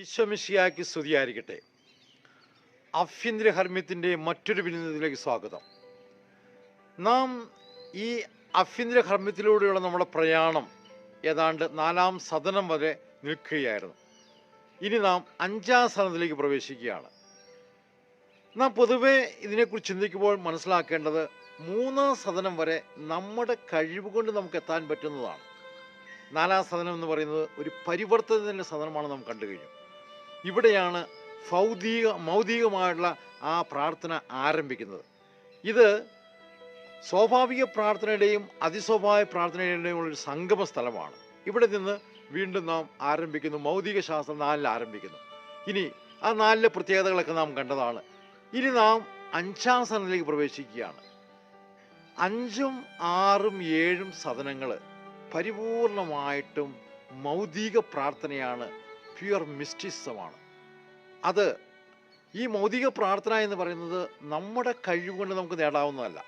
ഈശ്വമിഷിയാക്കി സ്തുതിയായിരിക്കട്ടെ. ആഭ്യന്തര ഹർമ്മ്യത്തിന്റെ മറ്റൊരു വിനോദത്തിലേക്ക് സ്വാഗതം. നാം ഈ ആഭ്യന്തര ഹർമ്മ്യത്തിലൂടെയുള്ള നമ്മുടെ പ്രയാണം ഏതാണ്ട് നാലാം സദനം വരെ നിൽക്കുകയായിരുന്നു. ഇനി നാം അഞ്ചാം സദനത്തിലേക്ക് പ്രവേശിക്കുകയാണ്. നാം പൊതുവെ ഇതിനെക്കുറിച്ച് ചിന്തിക്കുമ്പോൾ മനസ്സിലാക്കേണ്ടത് മൂന്നാം സദനം വരെ നമ്മുടെ കഴിവ് കൊണ്ട് നമുക്ക് എത്താൻ പറ്റുന്നതാണ്. നാലാം സദനം എന്ന് പറയുന്നത് ഒരു പരിവർത്തനത്തിന്റെ സദനമാണ് നാം കണ്ടു കഴിഞ്ഞു. ഇവിടെയാണ് ഭൗതിക മൗതികമായിട്ടുള്ള ആ പ്രാർത്ഥന ആരംഭിക്കുന്നത്. ഇത് സ്വാഭാവിക പ്രാർത്ഥനയുടെയും അതിസ്വാഭാവിക പ്രാർത്ഥനയുടെയും ഉള്ള ഒരു സംഗമ സ്ഥലമാണ് ഇവിടെ നിന്ന് വീണ്ടും നാം ആരംഭിക്കുന്നു. മൗതിക ശാസ്ത്രം നാലിൽ ആരംഭിക്കുന്നു. ഇനി ആ നാലിലെ പ്രത്യേകതകളൊക്കെ നാം കണ്ടതാണ്. ഇനി നാം അഞ്ചാം സദനത്തിലേക്ക് പ്രവേശിക്കുകയാണ്. അഞ്ചും ആറും ഏഴും സദനങ്ങൾ പരിപൂർണമായിട്ടും മൗതിക പ്രാർത്ഥനയാണ് പ്യുവർ മിസ്റ്റിസമാണ്. അത് ഈ മൗതിക പ്രാർത്ഥന എന്ന് പറയുന്നത് നമ്മുടെ കഴിവുകൊണ്ട് നമുക്ക് നേടാവുന്നതല്ല.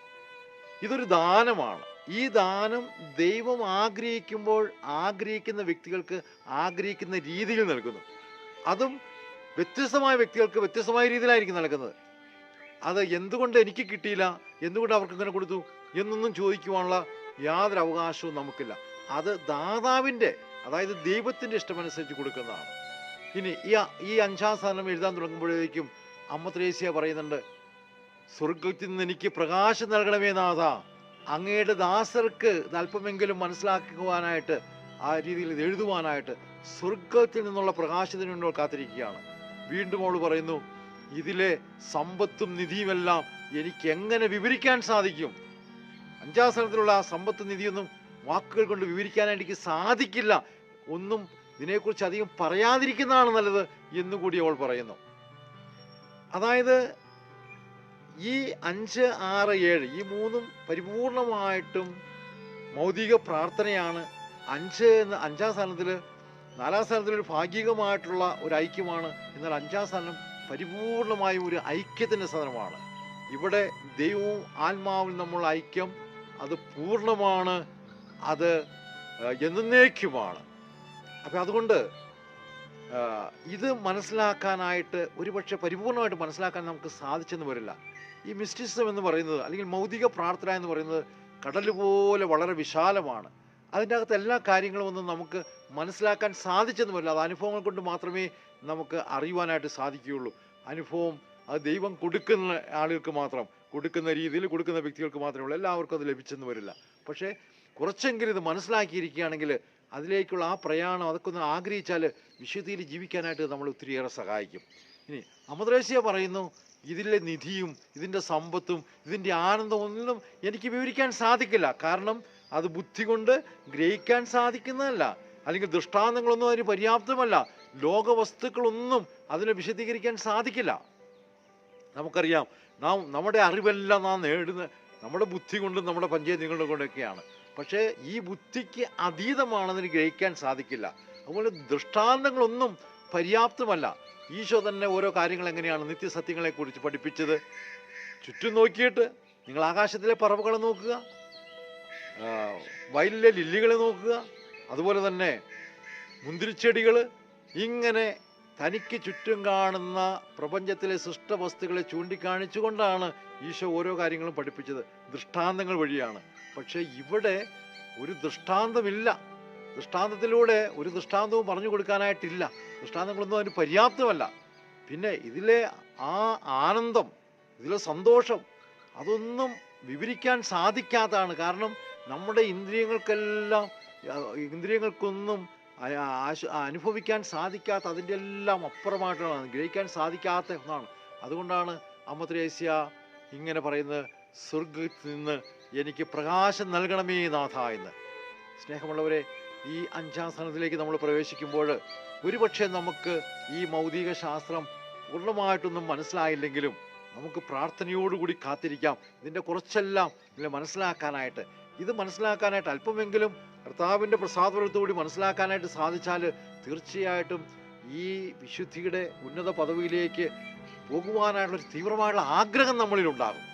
ഇതൊരു ദാനമാണ്. ഈ ദാനം ദൈവം ആഗ്രഹിക്കുമ്പോൾ ആഗ്രഹിക്കുന്ന വ്യക്തികൾക്ക് ആഗ്രഹിക്കുന്ന രീതിയിൽ നൽകുന്നു. അതും വ്യത്യസ്തമായ വ്യക്തികൾക്ക് വ്യത്യസ്തമായ രീതിയിലായിരിക്കും നൽകുന്നത്. അത് എന്തുകൊണ്ട് എനിക്ക് കിട്ടിയില്ല? എന്തുകൊണ്ട് അവർക്ക് ഇങ്ങനെ കൊടുത്തു? എന്നൊന്നും ചോദിക്കുവാനുള്ള യാതൊരു അവകാശവും നമുക്കില്ല. അത് ദാതാവിന്റെ അതായത് ദൈവത്തിന്റെ ഇഷ്ടമനുസരിച്ച് കൊടുക്കുന്നതാണ്. ഇനി ഈ ഈ അഞ്ചാം സ്ഥാനം എഴുതാൻ തുടങ്ങുമ്പോഴേക്കും അമ്മ ത്രേസ്യ പറയുന്നുണ്ട് സ്വർഗത്തിൽ നിന്ന് എനിക്ക് പ്രകാശം നൽകണമേ നാഥ. അങ്ങയുടെ ദാസർക്ക് അല്പമെങ്കിലും മനസ്സിലാക്കുവാനായിട്ട് ആ രീതിയിൽ ഇത് എഴുതുവാനായിട്ട് സ്വർഗത്തിൽ നിന്നുള്ള പ്രകാശത്തിന് വേണ്ടി കാത്തിരിക്കുകയാണ്. വീണ്ടും അവൾ പറയുന്നു ഇതിലെ സമ്പത്തും നിധിയുമെല്ലാം എനിക്ക് എങ്ങനെ വിവരിക്കാൻ സാധിക്കും? അഞ്ചാം സ്ഥാനത്തിലുള്ള ആ സമ്പത്ത് നിധിയൊന്നും വാക്കുകൾ കൊണ്ട് വിവരിക്കാനായിട്ട് എനിക്ക് സാധിക്കില്ല. ഒന്നും ഇതിനെക്കുറിച്ച് അധികം പറയാതിരിക്കുന്നതാണ് നല്ലത് എന്നുകൂടി അവൾ പറയുന്നു. അതായത് ഈ അഞ്ച് ആറ് ഏഴ് ഈ മൂന്നും പരിപൂർണമായിട്ടും മൗതിക പ്രാർത്ഥനയാണ് അഞ്ച് എന്ന അഞ്ചാം സ്ഥാനത്തിൽ നാലാം സ്ഥാനത്തിൽ ഒരു ഭാഗികമായിട്ടുള്ള ഒരു ഐക്യമാണ്. എന്നാൽ അഞ്ചാം സ്ഥാനം പരിപൂർണമായ ഒരു ഐക്യത്തിന്റെ സ്ഥാനമാണ്. ഇവിടെ ദൈവവും ആത്മാവും നമ്മൾ ഐക്യം അത് പൂർണമാണ് അത് എന്നേക്കുമാണ്. അപ്പം അതുകൊണ്ട് ഇത് മനസ്സിലാക്കാനായിട്ട് ഒരുപക്ഷെ പരിപൂർണമായിട്ട് മനസ്സിലാക്കാൻ നമുക്ക് സാധിച്ചെന്ന് വരില്ല. ഈ മിസ്റ്റിസം എന്ന് പറയുന്നത് അല്ലെങ്കിൽ മൗതിക പ്രാർത്ഥന എന്ന് പറയുന്നത് കടൽ പോലെ വളരെ വിശാലമാണ്. അതിന്റെ അകത്ത് എല്ലാ കാര്യങ്ങളും ഒന്നും നമുക്ക് മനസ്സിലാക്കാൻ സാധിച്ചെന്ന് വരില്ല. അത് അനുഭവങ്ങൾ കൊണ്ട് മാത്രമേ നമുക്ക് അറിയുവാനായിട്ട് സാധിക്കുകയുള്ളൂ. അനുഭവം അത് ദൈവം കൊടുക്കുന്ന ആളുകൾക്ക് മാത്രം കൊടുക്കുന്ന രീതിയിൽ കൊടുക്കുന്ന വ്യക്തികൾക്ക് മാത്രമേ ഉള്ളൂ. എല്ലാവർക്കും അത് ലഭിച്ചെന്ന് വരില്ല. പക്ഷേ കുറച്ചെങ്കിലും ഇത് മനസ്സിലാക്കിയിരിക്കുകയാണെങ്കിൽ അതിലേക്കുള്ള ആ പ്രയാണം അതൊക്കെ ഒന്ന് ആഗ്രഹിച്ചാൽ വിശുദ്ധിയിൽ ജീവിക്കാനായിട്ട് നമ്മൾ ഒത്തിരിയേറെ സഹായിക്കും. ഇനി അമദ്രേശ്യ പറയുന്നു ഇതിലെ നിധിയും ഇതിന്റെ സമ്പത്തും ഇതിന്റെ ആനന്ദം ഒന്നും എനിക്ക് വിവരിക്കാൻ സാധിക്കില്ല. കാരണം അത് ബുദ്ധി കൊണ്ട് ഗ്രഹിക്കാൻ സാധിക്കുന്നതല്ല. അല്ലെങ്കിൽ ദൃഷ്ടാന്തങ്ങളൊന്നും അതിന് പര്യാപ്തമല്ല. ലോകവസ്തുക്കളൊന്നും അതിനെ വിശദീകരിക്കാൻ സാധിക്കില്ല. നമുക്കറിയാം നാം നമ്മുടെ അറിവെല്ലാം നാം നേടുന്ന നമ്മുടെ ബുദ്ധി കൊണ്ടും നമ്മുടെ പഞ്ചേന്ദ്രിയങ്ങളും കൊണ്ടൊക്കെയാണ് പക്ഷേ ഈ ബുദ്ധിക്ക് അതീതമാണെന്ന് ഗ്രഹിക്കാൻ സാധിക്കില്ല. അതുപോലെ ദൃഷ്ടാന്തങ്ങളൊന്നും പര്യാപ്തമല്ല. ഈശോ തന്നെ ഓരോ കാര്യങ്ങൾ എങ്ങനെയാണ് നിത്യസത്യങ്ങളെക്കുറിച്ച് പഠിപ്പിച്ചത്? ചുറ്റും നോക്കിയിട്ട് നിങ്ങൾ ആകാശത്തിലെ പറവുകളെ നോക്കുക വയലിലെ ലില്ലികളെ നോക്കുക അതുപോലെ തന്നെ മുന്തിരിച്ചെടികൾ ഇങ്ങനെ തനിക്ക് ചുറ്റും കാണുന്ന പ്രപഞ്ചത്തിലെ സൃഷ്ടവസ്തുക്കളെ ചൂണ്ടിക്കാണിച്ചുകൊണ്ടാണ് ഈശോ ഓരോ കാര്യങ്ങളും പഠിപ്പിച്ചത്. ദൃഷ്ടാന്തങ്ങൾ വഴിയാണ്. പക്ഷേ ഇവിടെ ഒരു ദൃഷ്ടാന്തമില്ല. ദൃഷ്ടാന്തത്തിലൂടെ ഒരു ദൃഷ്ടാന്തവും പറഞ്ഞു കൊടുക്കാനായിട്ടില്ല. ദൃഷ്ടാന്തങ്ങളൊന്നും അതിന് പര്യാപ്തമല്ല. പിന്നെ ഇതിലെ ആ ആനന്ദം ഇതിലെ സന്തോഷം അതൊന്നും വിവരിക്കാൻ സാധിക്കാത്തതാണ്. കാരണം നമ്മുടെ ഇന്ദ്രിയങ്ങൾക്കെല്ലാം ഇന്ദ്രിയങ്ങൾക്കൊന്നും അനുഭവിക്കാൻ സാധിക്കാത്ത അതിന്റെ എല്ലാം അപ്പുറമായിട്ടാണ് ഗ്രഹിക്കാൻ സാധിക്കാത്ത ഒന്നാണ്. അതുകൊണ്ടാണ് അമ്മത്രേസ്യ ഇങ്ങനെ പറയുന്നത് സ്വർഗത്തിൽ നിന്ന് എനിക്ക് പ്രകാശം നൽകണമേ നാഥ എന്ന്. സ്നേഹമുള്ളവരെ ഈ അഞ്ചാം സ്ഥാനത്തിലേക്ക് നമ്മൾ പ്രവേശിക്കുമ്പോൾ ഒരുപക്ഷെ നമുക്ക് ഈ മൗതിക ശാസ്ത്രം പൂർണമായിട്ടൊന്നും മനസ്സിലായില്ലെങ്കിലും നമുക്ക് പ്രാർത്ഥനയോടുകൂടി കാത്തിരിക്കാം. ഇതിന്റെ കുറച്ചെല്ലാം ഇതിൽ മനസ്സിലാക്കാനായിട്ട്. ഇത് മനസ്സിലാക്കാനായിട്ട് അല്പമെങ്കിലും കർത്താവിന്റെ പ്രസാദത്തോടുകൂടി മനസ്സിലാക്കാനായിട്ട് സാധിച്ചാൽ തീർച്ചയായിട്ടും ഈ വിശുദ്ധിയുടെ ഉന്നത പദവിയിലേക്ക് പോകുവാനായിട്ടുള്ള ഒരു തീവ്രമായുള്ള ആഗ്രഹം നമ്മളിലുണ്ടാകും.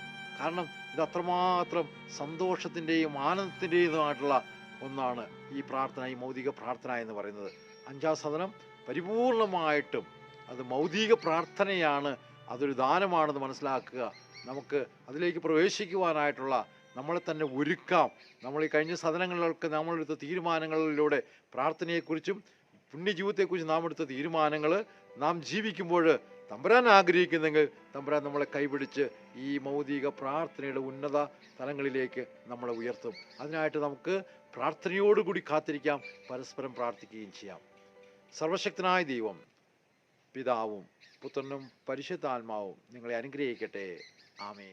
കാരണം ഇത് സന്തോഷത്തിന്റെയും ആനന്ദത്തിന്റെയുമായിട്ടുള്ള ഒന്നാണ് ഈ പ്രാർത്ഥന ഈ മൗതിക പ്രാർത്ഥന എന്ന് പറയുന്നത്. അഞ്ചാം സദനം പരിപൂർണമായിട്ടും അത് മൗതിക പ്രാർത്ഥനയാണ് അതൊരു ദാനമാണെന്ന് മനസ്സിലാക്കുക. നമുക്ക് അതിലേക്ക് പ്രവേശിക്കുവാനായിട്ടുള്ള നമ്മളെ തന്നെ ഒരുക്കാം. നമ്മൾ ഈ കഴിഞ്ഞ സദനങ്ങളിലൊക്കെ നമ്മളെടുത്ത തീരുമാനങ്ങളിലൂടെ പ്രാർത്ഥനയെക്കുറിച്ചും പുണ്യജീവിതത്തെക്കുറിച്ച് നാം എടുത്ത തീരുമാനങ്ങൾ നാം ജീവിക്കുമ്പോൾ തമ്പുരാൻ ആഗ്രഹിക്കുന്നെങ്കിൽ തമ്പുരാൻ നമ്മളെ കൈപിടിച്ച് ഈ മൗതിക പ്രാർത്ഥനയുടെ ഉന്നത തലങ്ങളിലേക്ക് നമ്മളെ ഉയർത്തും. അതിനായിട്ട് നമുക്ക് പ്രാർത്ഥനയോടുകൂടി കാത്തിരിക്കാം പരസ്പരം പ്രാർത്ഥിക്കുകയും ചെയ്യാം. സർവശക്തനായ ദൈവം പിതാവും പുത്രനും പരിശുദ്ധാത്മാവും നിങ്ങളെ അനുഗ്രഹിക്കട്ടെ. ആമേ